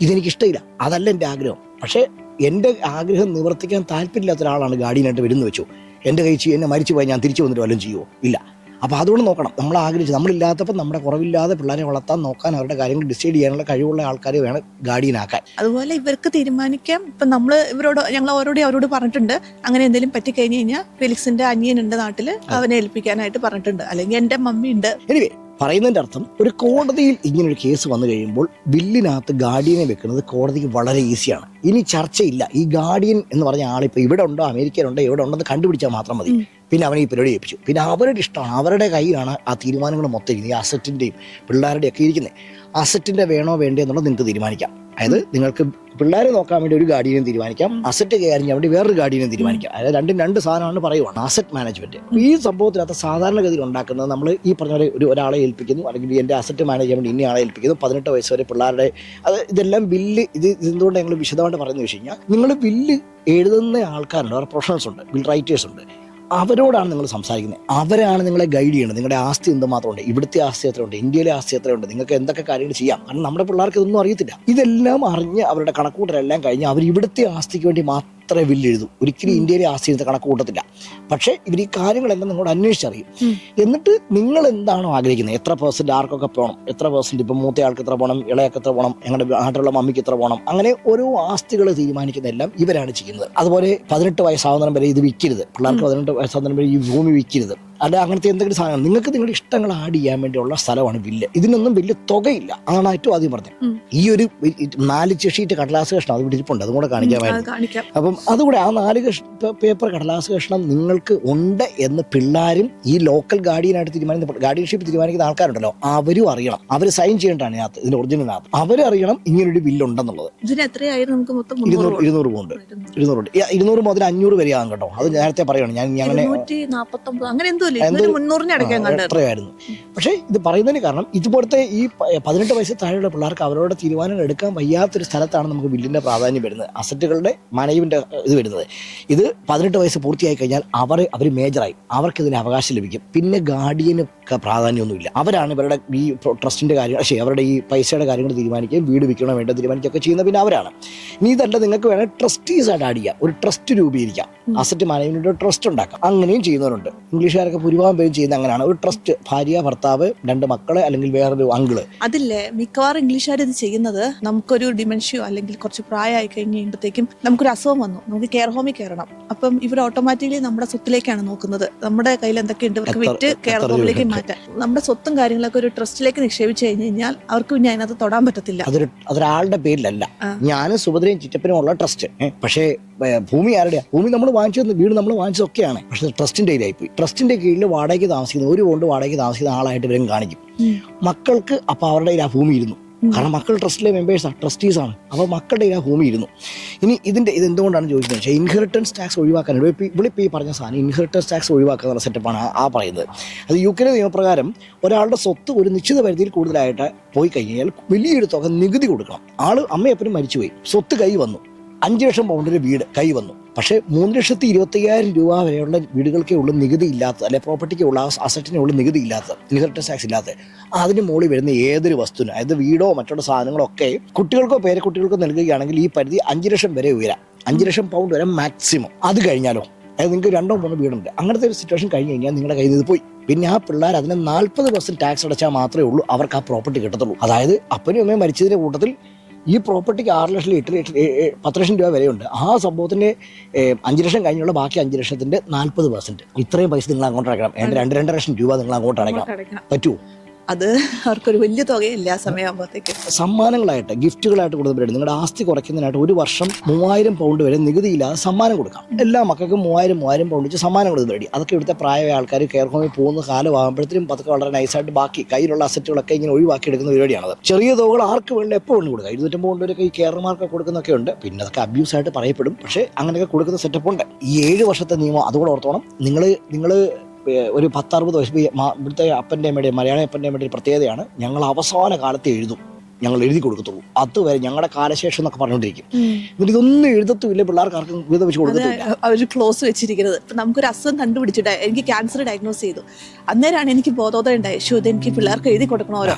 ഇതെനിക്ക് ഇഷ്ടമില്ല. അതല്ല എന്റെ ആഗ്രഹം. പക്ഷേ എന്റെ ആഗ്രഹം നിവർത്തിക്കാൻ താല്പര്യമില്ലാത്ത ഒരാളാണ് ഗാർഡിയനായിട്ട് വരുന്നു വെച്ചു. എന്റെ കഴിച്ച് എന്നെ മരിച്ചു പോയി ഞാൻ തിരിച്ചു വന്നിട്ട് വല്ലതും ചെയ്യുമോ ഇല്ല. അപ്പോൾ അതുകൊണ്ട് നോക്കണം. നമ്മൾ ആഗ്രഹിച്ച് നമ്മളില്ലാത്തപ്പോൾ നമ്മുടെ കുറവില്ലാതെ പിള്ളേരെ വളർത്താൻ നോക്കാൻ അവരുടെ കാര്യങ്ങൾ ഡിസൈഡ് ചെയ്യാനുള്ള കഴിവുള്ള ആൾക്കാരെ വേണം ഗാർഡിയനാക്കാൻ അതുപോലെ ഇവർക്ക് തീരുമാനിക്കാം. ഇപ്പം നമ്മൾ ഇവരോട് ഞങ്ങൾ അവരോട് അവരോട് പറഞ്ഞിട്ടുണ്ട്. അങ്ങനെ എന്തെങ്കിലും പറ്റിക്കഴിഞ്ഞ് കഴിഞ്ഞാൽ ഫെലിക്സിന്റെ അനിയനുണ്ട് നാട്ടിൽ അവനെ ഏൽപ്പിക്കാനായിട്ട് പറഞ്ഞിട്ടുണ്ട്. അല്ലെങ്കിൽ എന്റെ മമ്മി ഉണ്ട്. എനിവേ പറയുന്നതിന്റെ അർത്ഥം ഒരു കോടതിയിൽ ഇങ്ങനൊരു കേസ് വന്നു കഴിയുമ്പോൾ ബില്ലിനകത്ത് ഗാർഡിയനെ വെക്കുന്നത് കോടതിക്ക് വളരെ ഈസിയാണ്. ഇനി ചർച്ചയില്ല. ഈ ഗാർഡിയൻ എന്ന് പറഞ്ഞ ആളിപ്പോൾ ഇവിടെ ഉണ്ടോ? അമേരിക്കയിലുണ്ടോ? എവിടെ ഉണ്ടെന്ന് കണ്ടുപിടിച്ചാൽ മാത്രം മതി. പിന്നെ അവനെ ഈ പരിപാടി ഏൽപ്പിച്ചു. പിന്നെ അവരുടെ ഇഷ്ടമാണ്. അവരുടെ കയ്യിലാണ് ആ തീരുമാനങ്ങൾ മൊത്തം ഈ അസറ്റിന്റെയും പിള്ളേരുടെയും ഒക്കെ ഇരിക്കുന്നത്. അസറ്റിന്റെ വേണോ വേണ്ടേ എന്നുള്ളത് നിങ്ങൾക്ക് തീരുമാനിക്കാം. അതായത് നിങ്ങൾക്ക് പിള്ളേരെ നോക്കാൻ വേണ്ടി ഒരു ഗാർഡിയനെ തീരുമാനിക്കാം. അസറ്റ് കൈകാര്യം ചെയ്യാൻ വേണ്ടി വേറൊരു ഗാർഡിയനെ തീരുമാനിക്കാം. അതായത് രണ്ടും രണ്ട് സാധനമാണ് പറയുവാണ് അസറ്റ് മാനേജ്മെന്റ് ഈ സംഭവത്തിനകത്ത് സാധാരണഗതിയിൽ ഉണ്ടാക്കുന്നത് നമ്മൾ ഈ പറഞ്ഞ പോലെ ഒരു ഒരാളെ ഏൽപ്പിക്കുന്നു അല്ലെങ്കിൽ എന്റെ അസറ്റ് മാനേജ് ചെയ്യാൻ വേണ്ടി ഇന്ന ആളെ ഏൽപ്പിക്കുന്നു പതിനെട്ട് വയസ്സ് വരെ പിള്ളേരുടെ അത് ഇതെല്ലാം ബില്ല് ഇത് ഇതെന്തുകൊണ്ട് ഞങ്ങൾ വിശദമായിട്ട് പറയുന്നത് വെച്ച് കഴിഞ്ഞാൽ നിങ്ങൾ ബില്ല് എഴുതുന്ന ആൾക്കാരുണ്ട് അവരുടെ പ്രൊഫഷണൽസ് ഉണ്ട് ബിൽ റൈറ്റേഴ്സ് ഉണ്ട്. അവരോടാണ് നിങ്ങൾ സംസാരിക്കുന്നത്. അവരാണ് നിങ്ങളെ ഗൈഡ് ചെയ്യുന്നത്. നിങ്ങളുടെ ആസ്തി എന്തുമാത്രമുണ്ട്? ഇവിടുത്തെ ആസ്തി എത്രയുണ്ട്? ഇന്ത്യയിലെ ആസ്തി എത്രയുണ്ട്? നിങ്ങൾക്ക് എന്തൊക്കെ കാര്യങ്ങൾ ചെയ്യാം? കാരണം നമ്മുടെ പിള്ളേർക്ക് ഇതൊന്നും അറിയത്തില്ല. ഇതെല്ലാം അറിഞ്ഞ് അവരുടെ കണക്കൂട്ടലെല്ലാം കഴിഞ്ഞ് അവർ ഇവിടുത്തെ ആസ്തിക്ക് വേണ്ടി മാത്രമേ ബില്ല് എഴുതും ഒരിക്കലും ഇന്ത്യയിലെ ആസ്തി എടുത്ത് കണക്ക് കൂട്ടത്തില്ല. പക്ഷേ ഇവർ ഈ കാര്യങ്ങളെല്ലാം നിങ്ങളോട് അന്വേഷിച്ചറിയും. എന്നിട്ട് നിങ്ങൾ എന്താണോ ആഗ്രഹിക്കുന്നത്? എത്ര പേഴ്സന്റ് ആർക്കൊക്കെ പോകണം എത്ര പേഴ്സന്റ് ഇപ്പം മൂത്ത ആൾക്ക് എത്ര പോകണം ഇളയൊക്കെ എത്ര പോകണം ഞങ്ങളുടെ നാട്ടിലുള്ള മമ്മിക്ക് എത്ര പോകണം അങ്ങനെ ഓരോ ആസ്തികൾ തീരുമാനിക്കുന്നതെല്ലാം ഇവരാണ് ചെയ്യുന്നത്. അതുപോലെ പതിനെട്ട് വയസ്സാവുന്നതിനും വരെ ഇത് വിൽക്കരുത്. പിള്ളേർക്ക് പതിനെട്ട് വയസ്സാവുന്നതിനും വരെ ഈ ഭൂമി വിൽക്കരുത്. അല്ല അങ്ങനത്തെ എന്തെങ്കിലും സാധനം. നിങ്ങൾക്ക് നിങ്ങളുടെ ഇഷ്ടങ്ങൾ ആഡ് ചെയ്യാൻ വേണ്ടിയുള്ള സ്ഥലമാണ് വില്ല ഇതിനൊന്നും വലിയ തുകയില്ല. അതാണ് ഏറ്റവും ആദ്യം പറഞ്ഞത്. ഈ ഒരു നാല് ഷീറ്റ് കടലാസ് കഷ്ണം അത് ഇവിടെ ഇരിപ്പുണ്ട് അതും കൂടെ കാണിക്കാമായിരുന്നു കാണിക്കാം. അപ്പം അതുകൂടെ ആ നാല് പേപ്പർ കടലാസ് കഷ്ണം നിങ്ങൾക്ക് ഉണ്ട് എന്ന് പിള്ളേരും ഈ ലോക്കൽ ഗാർഡിയനായിട്ട് തീരുമാനിക്കുന്ന ഗാർഡിയൻഷിപ്പ് തീരുമാനിക്കുന്ന ആൾക്കാരുണ്ടല്ലോ. അവരും അറിയണം. അവർ സൈൻ ചെയ്യേണ്ടതാണ് ഇതിനകത്ത് ഇതിന്റെ ഒറിജിനലിനകത്ത് അവരറിയണം ഇങ്ങനൊരു ബില്ലുണ്ടെന്നുള്ളത് ഇരുന്നൂറ് ഇരുന്നൂറ് പോണ്ട്. ഇരുന്നൂറ്. ഇരുന്നൂറ് മുതൽ അഞ്ഞൂറ് വരെയാകും കേട്ടോ. അത് നേരത്തെ പറയണം ഞാൻ ഞാൻ അങ്ങനെ എന്തോ എത്രയായിരുന്നു? പക്ഷേ ഇത് പറയുന്നതിന് കാരണം ഇതുപോലത്തെ ഈ പതിനെട്ട് വയസ്സ് താഴെയുള്ള പിള്ളേർക്ക് അവരോട് തീരുമാനങ്ങൾ എടുക്കാൻ വയ്യാത്തൊരു സ്ഥലത്താണ് നമുക്ക് ബില്ലിന്റെ പ്രാധാന്യം വരുന്നത്. അസറ്റുകളുടെ മാനേജ്മെന്റ് ഇത് വരുന്നത്. ഇത് പതിനെട്ട് വയസ്സ് പൂർത്തിയായി കഴിഞ്ഞാൽ അവർ അവർ മേജറായി. അവർക്ക് ഇതിന് അവകാശം ലഭിക്കും. പിന്നെ ഗാർഡിയന് പ്രാധാന്യമൊന്നുമില്ല. അവരാണ് ഇവരുടെ ഈ ട്രസ്റ്റിന്റെ കാര്യങ്ങൾ പക്ഷേ അവരുടെ ഈ പൈസയുടെ കാര്യങ്ങൾ തീരുമാനിക്കുകയും വീട് വിൽക്കണോ വേണ്ട തീരുമാനിക്കുകയൊക്കെ ചെയ്യുന്ന പിന്നെ അവരാണ്. ഇനി ഇതല്ല നിങ്ങൾക്ക് വേണേൽ ട്രസ്റ്റീസ് ആയിട്ട് ആഡ് ചെയ്യാം. ഒരു ട്രസ്റ്റ് രൂപീകരിക്കാം. അസറ്റ് മാനേജ്മെന്റ് ട്രസ്റ്റ് ഉണ്ടാക്കാം. അങ്ങനെയും ചെയ്യുന്നവരുണ്ട്. ഇംഗ്ലീഷുകാരൊക്കെ ഭൂരിഭാഗം പേരും ചെയ്യുന്ന അങ്ങനെയാണ്. ഒരു ട്രസ്റ്റ് ഭാര്യ ഭർത്താവ് രണ്ട് മക്കൾ അല്ലെങ്കിൽ വേറൊരു അങ്കിൾ. അതില്ലേ? മിക്കവാറും ഇംഗ്ലീഷുകാർ ഇത് ചെയ്യുന്നത് നമുക്കൊരു ഡിമെൻഷ്യോ അല്ലെങ്കിൽ കുറച്ച് പ്രായമായി കഴിഞ്ഞ് കഴിയുമ്പോഴത്തേക്കും നമുക്കൊരു അസുഖം വന്നു. നമുക്ക് കെയർ ഹോമിൽ കയറണം. അപ്പം ഇവർ ഓട്ടോമാറ്റിക്കലി നമ്മുടെ സ്വത്തിലേക്കാണ് നോക്കുന്നത്. നമ്മുടെ കയ്യിൽ എന്തൊക്കെയുണ്ട് ഇവർക്ക് വിറ്റ് കെയർ ഹോമിലേക്ക് മാറ്റാം മാറ്റാൻ. നമ്മുടെ സ്വത്തും കാര്യങ്ങളൊക്കെ ഒരു ട്രസ്റ്റിലേക്ക് നിക്ഷേപിച്ചു കഴിഞ്ഞ് കഴിഞ്ഞാൽ അവർക്ക് പിന്നെ അതിനകത്ത് തൊടാൻ പറ്റത്തില്ല. അതൊരു അതൊരാളുടെ പേരിലല്ല. ഞാനും സുഭദ്രയും ചിറ്റപ്പനും ഉള്ള ട്രസ്റ്റ് പക്ഷേ ഭൂമി ആരുടെയാ? ഭൂമി നമ്മൾ വാങ്ങിച്ചത് വീട് നമ്മൾ വാങ്ങിച്ചതൊക്കെയാണ്. പക്ഷെ ട്രസ്റ്റിന്റെ കയ്യിലായിപ്പോയി. ട്രസ്റ്റിന്റെ കീഴിൽ വാടകയ്ക്ക് താമസിക്കുന്ന ഒരു കൊണ്ട് വാടകയ്ക്ക് താമസിക്കുന്ന ആളായിട്ട് ഇവരും കാണിക്കും. മക്കൾക്ക് അപ്പോൾ അവരുടെ കയ്യിൽ ആ ഭൂമി ഇരുന്നു. കാരണം മക്കൾ ട്രസ്റ്റിലെ മെമ്പേഴ്സാണ് ട്രസ്റ്റീസാണ് അപ്പോൾ മക്കളുടെ ആ ഭൂമി ഇരുന്നു. ഇനി ഇതിന്റെ ഇത് എന്തുകൊണ്ടാണ് ചോദിക്കുന്നത് പക്ഷേ ഇൻഹെറിറ്റൻസ് ടാക്സ് ഒഴിവാക്കാൻ ഇപ്പോൾ ഈ പറഞ്ഞ സാധനം ഇൻഹെറിറ്റൻസ് ടാക്സ് ഒഴിവാക്കുക എന്നുള്ള സെറ്റപ്പാണ് ആ- ആ പറയുന്നത്. അത് യു കെയിലെ നിയമപ്രകാരം ഒരാളുടെ സ്വത്ത് ഒരു നിശ്ചിത പരിധിയിൽ കൂടുതലായിട്ട് പോയി കഴിഞ്ഞാൽ വലിയൊരു തുക നികുതി കൊടുക്കണം. ആൾ അമ്മയപ്പനും മരിച്ചുപോയി. സ്വത്ത് കൈ വന്നു. അഞ്ച് ലക്ഷം പൗണ്ടിന് വീട് കൈ വന്നു. പക്ഷേ മൂന്ന് ലക്ഷത്തി ഇരുപത്തി അയ്യായിരം രൂപ വരെയുള്ള വീടുകൾക്കേ ഉള്ളൂ നികുതി ഇല്ലാത്ത അല്ലെ പ്രോപ്പർട്ടിക്ക് ഉള്ള അസറ്റിനെ ഉള്ളൂ നികുതി ഇല്ലാത്ത ഇൻഹെറിറ്റൻസ് ടാക്സ് ഇല്ലാത്ത. അതിന് മുകളിൽ വരുന്ന ഏതൊരു വസ്തുവിനും അതായത് വീടോ മറ്റുള്ള സാധനങ്ങളോ ഒക്കെ കുട്ടികൾക്കോ പേരക്കുട്ടികൾക്കോ നൽകുകയാണെങ്കിൽ ഈ പരിധി അഞ്ച് ലക്ഷം വരെ ഉയരാം. അഞ്ച് ലക്ഷം പൗണ്ട് വരെ മാക്സിമം അത് കഴിഞ്ഞാലോ അതായത് നിങ്ങൾക്ക് രണ്ടോ മൂന്നോ വീടുണ്ട്. അങ്ങനത്തെ ഒരു സിറ്റുവേഷൻ കഴിഞ്ഞ് കഴിഞ്ഞാൽ നിങ്ങളുടെ കയ്യിൽ നിന്ന് പോയി. പിന്നെ ആ പിള്ളേർ അതിന് നാൽപ്പത് പെർസെന്റ് ടാക്സ് അടച്ചാൽ മാത്രമേ ഉള്ളൂ അവർക്ക് ആ പ്രോപ്പർട്ടി കിട്ടത്തുള്ളൂ. അതായത് അപ്പനും അമ്മയും മരിച്ചതിന്റെ കൂട്ടത്തിൽ ഈ പ്രോപ്പർട്ടിക്ക് ആറ് ലക്ഷം എട്ട് ലക്ഷം പത്ത് ലക്ഷം രൂപ വരെയുണ്ട് ആ സംഭവത്തിന്റെ അഞ്ച് ലക്ഷം കഴിഞ്ഞുള്ള ബാക്കി അഞ്ച് ലക്ഷത്തിന്റെ നാൽപ്പത് പെർസെന്റ് ഇത്രയും പൈസ നിങ്ങൾ അങ്ങോട്ട് അടയ്ക്കണം എന്റെ രണ്ട് രണ്ടര ലക്ഷം രൂപ നിങ്ങൾ അങ്ങോട്ട് അടക്കണം അടയ്ക്കണം. പറ്റുമോ അത് അവർക്കൊരു വലിയ തുകയില്ല ആ സമയമാകുമ്പോഴത്തേക്ക്. സമ്മാനങ്ങളായിട്ട് ഗിഫ്റ്റുകളായിട്ട് കൊടുക്കുന്ന നിങ്ങളുടെ ആസ്തി കുറയ്ക്കുന്നതിനായിട്ട് ഒരു വർഷം മൂവായിരം പൗണ്ട് വരെ നികുതിയില്ലാതെ സമ്മാനം കൊടുക്കാം. എല്ലാ മക്കൾക്കും മൂവായിരം മൂവായിരം പൗണ്ട് വെച്ച് സമ്മാനം കൊടുക്കുന്ന റെഡി അതൊക്കെ ഇവിടുത്തെ പ്രായമായ ആൾക്കാർ കെയർ ഹോമിൽ പോകുന്ന ആകുമ്പോഴത്തേക്കും പതുക്കെ വളരെ നൈസായിട്ട് ബാക്കി കയ്യിലുള്ള അസറ്റുകളൊക്കെ ഇങ്ങനെ ഒഴിവാക്കി എടുക്കുന്ന പരിപാടിയാണത്. ചെറിയ തുകകൾ ആർക്ക് വേണ്ട എപ്പോൾ വേണ്ടി കൊടുക്കാം? ഇരുന്നൂറ്റമ്പത് വരെയൊക്കെ ഈ കെയർമാർക്ക് കൊടുക്കുന്നൊക്കെ ഉണ്ട്. പിന്നെ അതൊക്കെ അബ്യൂസായിട്ട് പറയപ്പെടും. പക്ഷേ അങ്ങനെയൊക്കെ കൊടുക്കുന്ന സെറ്റപ്പ് ഉണ്ട്. ഈ ഏഴ് വർഷത്തെ നിയമം അതുകൂടെ ഓർത്തോണം. നിങ്ങൾ നിങ്ങൾ ഒരു പത്തറുപത് വയസ്സ്. ഇവിടുത്തെ അപ്പന്റെ അമ്മയുടെ മലയാളി അപ്പന്റെ അമ്മയുടെ ഒരു പ്രത്യേകതയാണ് ഞങ്ങൾ അവസാന കാലത്ത് എഴുതും. ഞങ്ങൾ എഴുതി കൊടുക്കത്തുള്ളൂ. അതുവരെ ഞങ്ങളുടെ കാലശേഷം എന്നൊക്കെ പറഞ്ഞുകൊണ്ടിരിക്കും. എന്നിട്ട് ഇതൊന്നും എഴുതത്തുമില്ല പിള്ളേർക്ക് ആർക്കും വീതം വെച്ച് കൊടുക്കത്തില്ല. അവർ ക്ലോസ് വെച്ചിരിക്കുന്നത്. ഇപ്പം നമുക്കൊരു അസുഖം കണ്ടുപിടിച്ചിട്ട് എനിക്ക് ക്യാൻസർ ഡയഗ്നോസ് ചെയ്തു. അന്നേരമാണ് എനിക്ക് ബോധോദയം ഉണ്ടായത്. ശോ ഇത് എനിക്ക് പിള്ളേർക്ക് എഴുതി കൊടുക്കണമല്ലോ.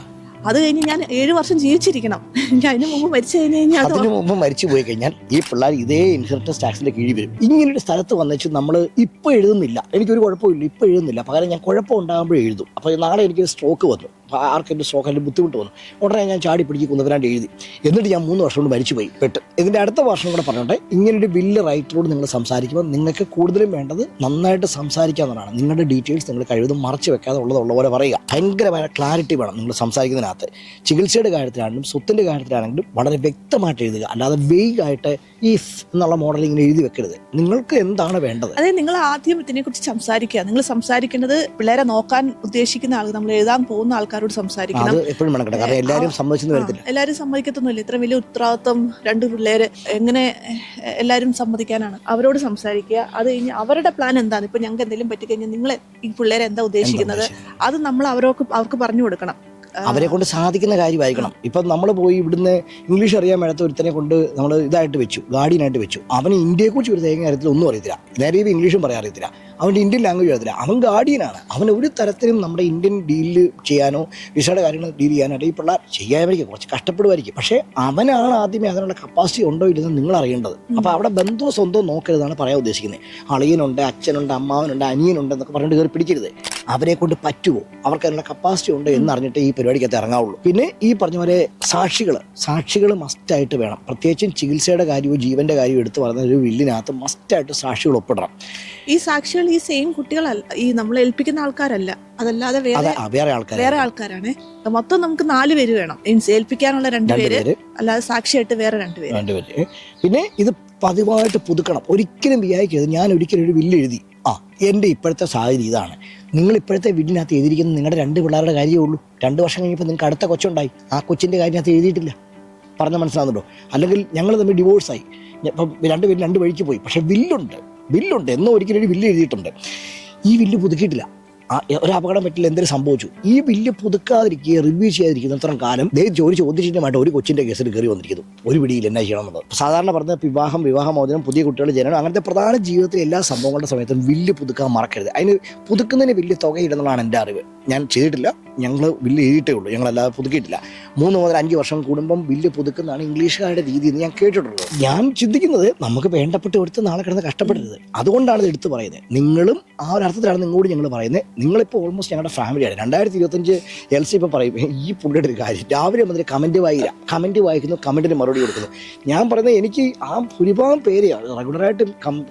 അത് കഴിഞ്ഞ് ഞാൻ ഏഴ് വർഷം ജീവിച്ചിരിക്കണം. ഞാൻ അതിന് മുമ്പ് മരിച്ചു കഴിഞ്ഞ് കഴിഞ്ഞാൽ അത് അതിനു മുമ്പ് മരിച്ചു പോയി കഴിഞ്ഞാൽ ഈ പിള്ളേർ ഇതേ ഇൻഷുറൻസ് ടാക്സിന്റെ കീഴിൽ വരും. ഇങ്ങനൊരു സ്ഥലത്ത് വന്നിട്ട് നമ്മൾ ഇപ്പൊ എഴുതുന്നില്ല. എനിക്കൊരു കുഴപ്പമില്ല. ഇപ്പൊ എഴുതുന്നില്ല. പകരം ഞാൻ കുഴപ്പം ഉണ്ടാകുമ്പോഴേ എഴുതും. അപ്പോൾ നാളെ എനിക്ക് സ്ട്രോക്ക് വന്നു. ആർക്കെങ്കിലും അല്ലെങ്കിൽ ബുദ്ധിമുട്ട് വന്നു. ഉടനെ ഞാൻ ചാടി പിടിച്ച് കുന്നവരാണ്ട് എഴുതി. എന്നിട്ട് ഞാൻ മൂന്ന് വർഷം കൊണ്ട് മരിച്ചു പോയി പെട്ട്. ഇതിന്റെ അടുത്ത വർഷം കൂടെ പറഞ്ഞോട്ടെ ഇങ്ങനൊരു ബില്ല് റൈറ്ററോട് നിങ്ങൾ സംസാരിക്കുമ്പോൾ നിങ്ങൾക്ക് കൂടുതലും വേണ്ടത് നന്നായിട്ട് സംസാരിക്കാവുന്നതാണ്. നിങ്ങളുടെ ഡീറ്റെയിൽസ് നിങ്ങൾ കഴിവതും മറച്ചു വെക്കാതെ ഉള്ളതുള്ള പോലെ പറയുക. ഭയങ്കരമായ ക്ലാരിറ്റി വേണം നിങ്ങൾ സംസാരിക്കുന്നതിനകത്ത്. ചികിത്സയുടെ കാര്യത്തിലാണെങ്കിലും സ്വത്തിന്റെ കാര്യത്തിലാണെങ്കിലും വളരെ വ്യക്തമായിട്ട് എഴുതുക. അല്ലാതെ വെയ്ഗ് ഇഫ് എന്നുള്ള മോഡൽ ഇങ്ങനെ എഴുതി വെക്കരുത്. നിങ്ങൾക്ക് എന്താണ് വേണ്ടത്? അതെ നിങ്ങൾ ആദ്യം ഇതിനെക്കുറിച്ച് സംസാരിക്കുക. നിങ്ങൾ സംസാരിക്കേണ്ടത് പിള്ളേരെ നോക്കാൻ ഉദ്ദേശിക്കുന്ന ആൾ നമ്മൾ എഴുതാൻ പോകുന്ന ആൾക്കാരോട് സംസാരിക്കണം. അത് എപ്പോഴും വേണം കേട്ടോ. കാരണം എല്ലാവരും സമ്മതിച്ചെന്ന് വരത്തില്ല. എല്ലാവരും സമ്മതിക്കത്തൊന്നുമില്ല. ഇത്ര വലിയ ഉത്തരവാദിത്വം രണ്ട് പിള്ളേര് എങ്ങനെ എല്ലാവരും സമ്മതിക്കാനാണ് അവരോട് സംസാരിക്കുക. അത് കഴിഞ്ഞ് അവരുടെ പ്ലാൻ എന്താണ്? ഇപ്പൊ ഞങ്ങൾക്ക് എന്തെങ്കിലും പറ്റിക്കഴിഞ്ഞാൽ നിങ്ങൾ ഈ പിള്ളേരെ എന്താ ഉദ്ദേശിക്കുന്നത്? അത് നമ്മൾ അവരോക്ക് അവർക്ക് പറഞ്ഞു കൊടുക്കണം. അവരെ കൊണ്ട് സാധിക്കുന്ന കാര്യമായിരിക്കണം. ഇപ്പം നമ്മൾ പോയി ഇവിടുന്ന് ഇംഗ്ലീഷ് അറിയാൻ മേലാത്ത ഒരുത്തനെ കൊണ്ട് നമ്മൾ ഇതായിട്ട് വെച്ചു ഗാർഡിയനായിട്ട് വെച്ചു. അവന് ഇന്ത്യയെക്കുറിച്ച് ഒരു തേങ്ങ കാര്യത്തിൽ ഒന്നും അറിയത്തില്ല. നേരെ ഇംഗ്ലീഷും പറയാൻ അറിയത്തില്ല. അവന്റെ ഇന്ത്യൻ ലാംഗ്വേജ് അറിയത്തില്ല. അവൻ ഗാർഡിയനാണ് അവൻ ഒരു തരത്തിലും നമ്മുടെ ഇന്ത്യൻ ഡീലിൽ ചെയ്യാനോ വിസയുടെ കാര്യങ്ങൾ ഡീൽ ചെയ്യാനോ ഈ പിള്ളേർ ചെയ്യാമായിരിക്കും കുറച്ച് കഷ്ടപ്പെടുമായിരിക്കും. പക്ഷേ അവനാണ് ആദ്യമേ അതിനുള്ള കപ്പാസിറ്റി ഉണ്ടോ ഇല്ലെന്ന് നിങ്ങൾ അറിയേണ്ടത് അപ്പോൾ അവിടെ ബന്ധോ സ്വന്തം നോക്കരുതാണ് പറയാൻ ഉദ്ദേശിക്കുന്നത്. അളിയനുണ്ട് അച്ഛനുണ്ട് അമ്മാവനുണ്ട് അനിയനുണ്ട് എന്നൊക്കെ പറഞ്ഞിട്ട് കയറി പിടിക്കരുത്. അവരെ കൊണ്ട് പറ്റുമോ അവർക്ക് അതിനുള്ള കപ്പാസിറ്റി ഉണ്ടോ എന്ന് അറിഞ്ഞിട്ട് ഈ പരിപാടിക്കകത്ത് ഇറങ്ങാവുള്ളൂ. പിന്നെ ഈ പറഞ്ഞ പോലെ സാക്ഷികൾ സാക്ഷികൾ മസ്റ്റായിട്ട് വേണം. പ്രത്യേകിച്ചും ചികിത്സയുടെ കാര്യവും ജീവന്റെ കാര്യവും എടുത്ത് പറയുന്ന ഒരു വില്ലിനകത്ത് മസ്റ്റായിട്ട് സാക്ഷികൾ ഒപ്പിടണം. ഈ സാക്ഷികൾ ഈ സെയിം കുട്ടികളല്ല ഈ നമ്മൾ ഏൽപ്പിക്കുന്ന ആൾക്കാരല്ല. അതല്ലാതെ വേറെ വേറെ ആൾക്കാർ വേറെ ആൾക്കാരാണ്. മൊത്തം നമുക്ക് നാല് പേര് വേണം. മീൻസ് ഏൽപ്പിക്കാനുള്ള രണ്ട് പേര് അല്ലാതെ സാക്ഷിയായിട്ട് വേറെ രണ്ട് പേര്. രണ്ട് പേര്. പിന്നെ ഇത് പതിവായിട്ട് പുതുക്കണം. ഒരിക്കലും വിചാരിക്കരുത്. ഞാൻ ഒരിക്കലും ഒരു വില്ല് എഴുതി ആ എന്റെ ഇപ്പോഴത്തെ സാഹചര്യം ഇതാണ്. നിങ്ങൾ ഇപ്പോഴത്തെ വീടിനകത്ത് എഴുതിയിരിക്കുന്ന നിങ്ങളുടെ രണ്ട് പിള്ളേരുടെ കാര്യമേ ഉള്ളൂ. രണ്ട് വർഷം കഴിഞ്ഞപ്പോൾ നിങ്ങൾക്ക് അടുത്ത കൊച്ചുണ്ടായി. ആ കൊച്ചിന്റെ കാര്യത്തിനകത്ത് എഴുതിയിട്ടില്ല. പറഞ്ഞ മനസ്സിലാകുന്നുണ്ടോ അല്ലെങ്കിൽ ഞങ്ങൾ തമ്മിൽ ഡിവോഴ്സായി ഇപ്പം രണ്ടുപേരും രണ്ട് വഴിക്ക് പോയി. പക്ഷേ ബില്ലുണ്ട് ബില്ലുണ്ട് എന്നോ ഒരിക്കലും ഒരു ബില്ല് എഴുതിയിട്ടുണ്ട്. ഈ ബില്ല് പുതുക്കിയിട്ടില്ല. ഒരു അപകടം പറ്റില്ല എന്തെങ്കിലും സംഭവിച്ചു ഈ ബില്ല് പുതുക്കാതിരിക്കുക റിവ്യൂ ചെയ്യാതിരിക്കുന്ന ചെയ്യാതിരിക്കുന്നത്രയും കാലം ദേ ജോലി ചോദിച്ചിട്ടുമായിട്ട് ഒരു കൊച്ചിന്റെ കേസിൽ കയറി വന്നിരിക്കുന്നു. ഒരു പിടിയിൽ എന്നാ ചെയ്യണം സാധാരണ പറഞ്ഞ വിവാഹം വിവാഹമോചനം പുതിയ കുട്ടികൾ ജനനം അങ്ങനത്തെ പ്രധാന ജീവിതത്തിലെ എല്ലാ സംഭവങ്ങളുടെ സമയത്തും ബില്ല് പുതുക്കാൻ മറക്കരുത്. അതിന് പുതുക്കുന്നതിന് വലിയ തുകയിടുന്നതാണ് എന്റെ അറിവ്. ഞാൻ ചെയ്തിട്ടില്ല. ഞങ്ങൾ ബില്ല് എഴുതിയിട്ടേ ഉള്ളൂ. ഞങ്ങളല്ലാതെ പുതുക്കിയിട്ടില്ല. മൂന്ന് മുതൽ അഞ്ച് വർഷം കൂടുമ്പം ബില്ല് പുതുക്കുന്നതാണ് ഇംഗ്ലീഷുകാരുടെ രീതി എന്ന് ഞാൻ കേട്ടിട്ടുള്ളത്. ഞാൻ ചിന്തിക്കുന്നത് നമുക്ക് വേണ്ടപ്പെട്ട് എടുത്ത് നാളെ കിടന്ന് കഷ്ടപ്പെടരുത്. അതുകൊണ്ടാണ് ഇത് എടുത്തു പറയുന്നത്. നിങ്ങളും ആ ഒരു അർത്ഥത്തിലാണ് നിങ്ങളോട് ഞങ്ങൾ പറയുന്നത്. നിങ്ങളിപ്പോൾ ഓൾമോസ്റ്റ് ഞങ്ങളുടെ ഫാമിലിയാണ് രണ്ടായിരത്തി ഇരുപത്തഞ്ച് എൽ സി ഇപ്പോൾ പറയും ഈ പുള്ളിയുടെ ഒരു കാര്യം. രാവിലെ മുതൽ കമന്റ് വായില്ല. കമന്റ് വായിക്കുന്നു കമന്റിന് മറുപടി കൊടുക്കുന്നു. ഞാൻ പറയുന്നത് എനിക്ക് ആ ഭൂരിഭാഗം പേര് റെഗുലറായിട്ട്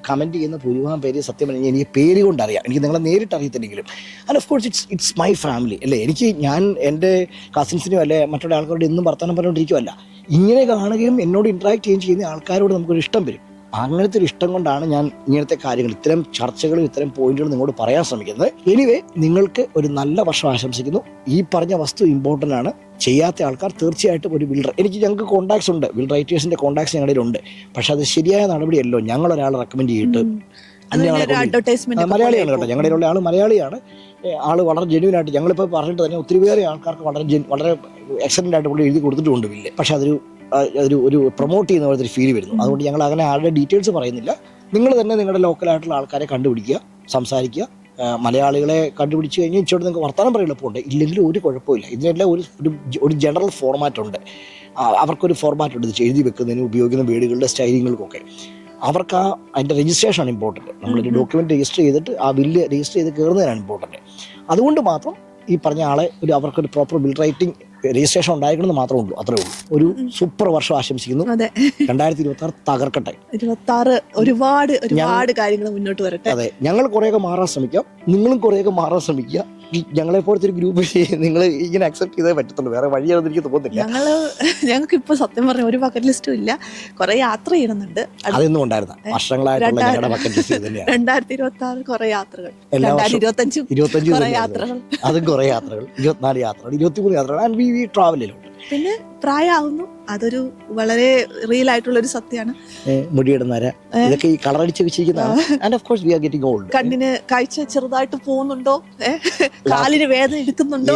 കമന്റ് ചെയ്യുന്ന ഭൂരിഭാഗം പേര് സത്യം പറഞ്ഞാൽ എനിക്ക് പേര് കൊണ്ടറിയാം എനിക്ക് നിങ്ങളെ നേരിട്ട് അറിയത്തില്ലെങ്കിലും. And of course it's it's my family അല്ലേ? എനിക്ക് ഞാൻ എന്റെ കസിൻസിനും അല്ലെ മറ്റുള്ള ആൾക്കാരോട് എന്നും വർത്തമാനം പറഞ്ഞുകൊണ്ടിരിക്കുമല്ല ഇങ്ങനെ കാണുകയും എന്നോട് ഇൻട്രാക്ട് ചെയ്യുകയും ചെയ്യുന്ന ആൾക്കാരോട് നമുക്കൊരു ഇഷ്ടം വരും. അങ്ങനത്തെ ഒരു ഇഷ്ടം കൊണ്ടാണ് ഞാൻ ഇങ്ങനത്തെ കാര്യങ്ങൾ ഇത്തരം ചർച്ചകളും ഇത്തരം പോയിന്റുകളും നിങ്ങളോട് പറയാൻ ശ്രമിക്കുന്നത്. എനിവേ നിങ്ങൾക്ക് ഒരു നല്ല വർഷം ആശംസിക്കുന്നു. ഈ പറഞ്ഞ വസ്തു ഇമ്പോർട്ടന്റ് ആണ്. ചെയ്യാത്ത ആൾക്കാർ തീർച്ചയായിട്ടും ഒരു ബിൽഡർ എനിക്ക് ഞങ്ങൾക്ക് കോൺടാക്ട്സ് ഉണ്ട്. ബിൽ റൈറ്റേഴ്സിന്റെ കോൺടാക്ട്സ് ഞങ്ങളുടെ ഉണ്ട് പക്ഷെ അത് ശരിയായ നടപടിയല്ലോ. ഞങ്ങൾ ഒരാളെ റെക്കമെൻഡ് ചെയ്തിട്ട് മലയാളിയാണ് കേട്ടോ. ഞങ്ങളുടെ ഉള്ള ആൾ മലയാളിയാണ്. ആൾ ആൾ വളരെ ജെന്യൂൻ ആയിട്ട് ഞങ്ങളിപ്പോൾ പറഞ്ഞിട്ട് തന്നെ ഒത്തിരി പേരെ ആൾക്കാർക്ക് വളരെ ജെൻ വളരെ എക്സലന്റ് ആയിട്ട് പുള്ളി എഴുതി കൊടുത്തിട്ടുണ്ട് ബില്ല് പക്ഷെ അതൊരു അതൊരു ഒരു ഒരു പ്രൊമോട്ട് ചെയ്യുന്ന പോലത്തെ ഒരു ഫീൽ വരുന്നു. അതുകൊണ്ട് ഞങ്ങൾ അങ്ങനെ ആരുടെ ഡീറ്റെയിൽസ് പറയുന്നില്ല. നിങ്ങൾ തന്നെ നിങ്ങളുടെ ലോക്കലായിട്ടുള്ള ആൾക്കാരെ കണ്ടുപിടിക്കുക സംസാരിക്കുക. മലയാളികളെ കണ്ടുപിടിച്ച് കഴിഞ്ഞാൽ ഇച്ചോട്ട് നിങ്ങൾക്ക് വർത്തമാനം പറയാൻ എളുപ്പമുണ്ട്. ഇല്ലെങ്കിൽ ഒരു കുഴപ്പമില്ല. ഇതിനെല്ലാം ഒരു ഒരു- ജനറൽ ഫോർമാറ്റ് ഉണ്ട്. അവർക്കൊരു ഫോർമാറ്റ് ഉണ്ട് ഇത് എഴുതി വെക്കുന്നതിന് ഉപയോഗിക്കുന്ന വീടുകളുടെ സ്റ്റൈലിങ്ങൾക്കൊക്കെ അവർക്ക് ആ അതിന്റെ രജിസ്ട്രേഷൻ ആണ് ഇമ്പോർട്ടന്റ് നമ്മളൊരു ഡോക്യുമെന്റ് ഡോക്യുമെന്റ് രജിസ്റ്റർ ചെയ്തിട്ട് ആ ബില്ല് രജിസ്റ്റർ ചെയ്ത് കയറുന്നതിനാണ് ഇമ്പോർട്ടന്റ് അതുകൊണ്ട് മാത്രം ഈ പറഞ്ഞ ആളെ ഒരു അവർക്കൊരു പ്രോപ്പർ ബിൽ റൈറ്റിംഗ് രജിസ്ട്രേഷൻ ഉണ്ടായിരിക്കണമെന്ന് മാത്രമേ ഉള്ളൂ. അത്രേ ഉള്ളൂ. ഒരു സൂപ്പർ വർഷം ആശംസിക്കുന്നു. രണ്ടായിരത്തി ഇരുപത്തി ആറ് തകർക്കട്ടെ ഒരുപാട് ഒരുപാട് കാര്യങ്ങൾ മുന്നോട്ട് വരട്ടെ. അതെ ഞങ്ങൾ കുറേയൊക്കെ മാറാൻ ശ്രമിക്കാം. നിങ്ങളും കുറേയൊക്കെ മാറാൻ ശ്രമിക്കുക. ഞങ്ങളെ പോലത്തെ ഒരു ഗ്രൂപ്പ് നിങ്ങൾ ഇങ്ങനെ അക്സെപ്റ്റ് ചെയ്തേ പറ്റത്തുള്ളൂ. വേറെ വഴിയാണെന്ന് എനിക്ക് തോന്നുന്നില്ല. ഞങ്ങൾ ഞങ്ങൾക്ക് ഇപ്പൊ സത്യം പറഞ്ഞ ഒരു ബക്കറ്റ് ലിസ്റ്റും ഇല്ല. കുറെ യാത്ര ചെയ്യുന്നുണ്ട്. അതൊന്നും ഉണ്ടായിരുന്ന. വർഷങ്ങളായിട്ടുള്ള രണ്ടായിരം- ഞങ്ങളുടെ ബക്കറ്റ് ലിസ്റ്റ് തന്നെയാണ് രണ്ടായിരത്തി ഇരുപത്തി ആറ് കുറെ യാത്രകൾ രണ്ടായിരത്തി ഇരുപത്തഞ്ചും ഇരുപത്തഞ്ചും യാത്രകൾ. അതും കുറേ യാത്രകൾ. ഇരുപത്തിനാല് യാത്രകൾ. ഇരുപത്തിമൂന്ന് യാത്രകൾ. ആൻഡ് വി ട്രാവലിലുണ്ട് പിന്നെ പ്രായമാവുന്നു അതൊരു വളരെ റിയൽ ആയിട്ടുള്ള ഒരു സത്യമാണ്. മുടിയുടെ നര ഇതൊക്കെ ഈ വെച്ചിരിക്കുന്നതാണ് ഗെറ്റിംഗ് ഓൾഡ് കണ്ണിന് കാഴ്ച ചെറുതായിട്ട് പോകുന്നുണ്ടോ? കാലിന് വേദന എടുക്കുന്നുണ്ടോ?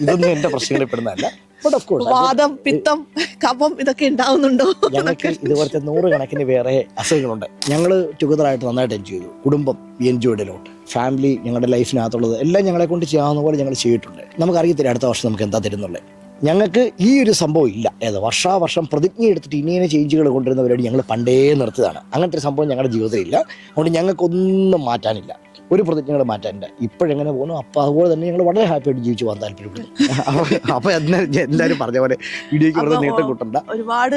ഇതൊന്നും എന്റെ പ്രശ്നങ്ങളിൽ പെടുന്നതല്ല. ബട്ട് ഓഫ് കോഴ്സ് വാദം പിത്തം കഫം ഇതൊക്കെ ഉണ്ടാവുന്നുണ്ടോ? ഞങ്ങൾക്ക് ഇതുപോലത്തെ നൂറുകണക്കിന് വേറെ അസുഖങ്ങളുണ്ട്. ഞങ്ങൾ ടുഗതറായിട്ട് നന്നായിട്ട് എൻജോയ് ചെയ്തു. കുടുംബം എൻജോയ്ഡിലോട്ട് ഫാമിലി ഞങ്ങളുടെ ലൈഫിനകത്തുള്ളത് എല്ലാം ഞങ്ങളെ കൊണ്ട് ചെയ്യാവുന്ന പോലെ ഞങ്ങൾ ചെയ്തിട്ടുണ്ട്. നമുക്കറിയത്തില്ല അടുത്ത വർഷം നമുക്ക് എന്താ തരുന്നുള്ളത് ഞങ്ങൾക്ക് ഈ ഒരു സംഭവം ഇല്ല. ഏത് വർഷാവർഷം പ്രതിജ്ഞ എടുത്തിട്ട് ഇനിയെ ചേഞ്ചുകൾ കൊണ്ടുവരുന്ന പരിപാടി ഞങ്ങൾ പണ്ടേ നിർത്തിയതാണ് അങ്ങനത്തെ ഒരു സംഭവം ഞങ്ങളുടെ ജീവിതത്തിൽ ഇല്ല. അതുകൊണ്ട് ഞങ്ങൾക്കൊന്നും മാറ്റാനില്ല. ഒരു പ്രതിജ്ഞകൾ മാറ്റാനില്ല. ഇപ്പോഴെങ്ങനെ പോകുന്നു? അപ്പോൾ അതുപോലെ തന്നെ ഞങ്ങൾ വളരെ ഹാപ്പി ആയിട്ട് ജീവിച്ചു പോകാൻ താല്പര്യപ്പെടുന്നു. അപ്പോൾ എന്തായാലും പറഞ്ഞ പോലെ വീഡിയോയ്ക്ക് വളരെ നേട്ടം കൂട്ടണ്ട. ഒരുപാട്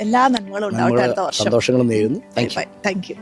എല്ലാ നന്മകളും സന്തോഷങ്ങളും നേരുന്നു. Thank you thank you